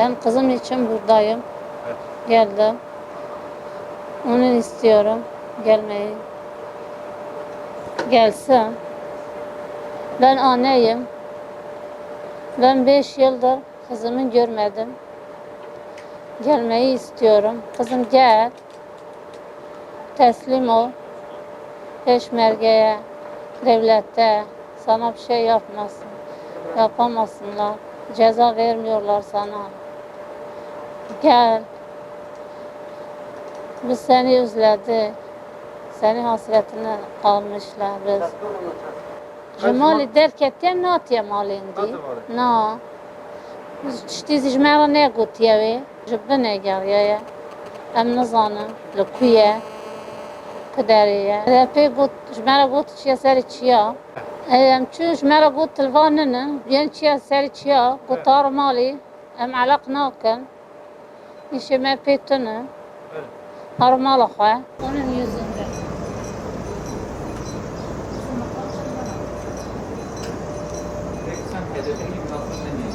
Ben kızım için buradayım. Evet. Geldim. Onun istiyorum gelmeyi. Gelsin. Ben anneyim. Ben beş yıldır kızımı görmedim. Gelmeyi istiyorum. Kızım gel. Teslim ol. Peşmergeye, devlette sana bir şey yapmasın. Yapamasınlar. Ceza vermiyorlar sana. Gel. Biz seni özledik. Senin hasretine kalmışlar biz. Jemali derk ettiğim ne atıyor malindi? Nasıl var? No. Şti zijmera ne gotiye ve jibine geliye. Em nizanim li ku ye kideriye. Repê got jmera got çiye serê çiya. Em çû jmera got tilvaninin yên çiye serê çiya gotar malî em elaq İşime petini, harmalığı. Onun yüzünden. Peki sen hedefini nasıl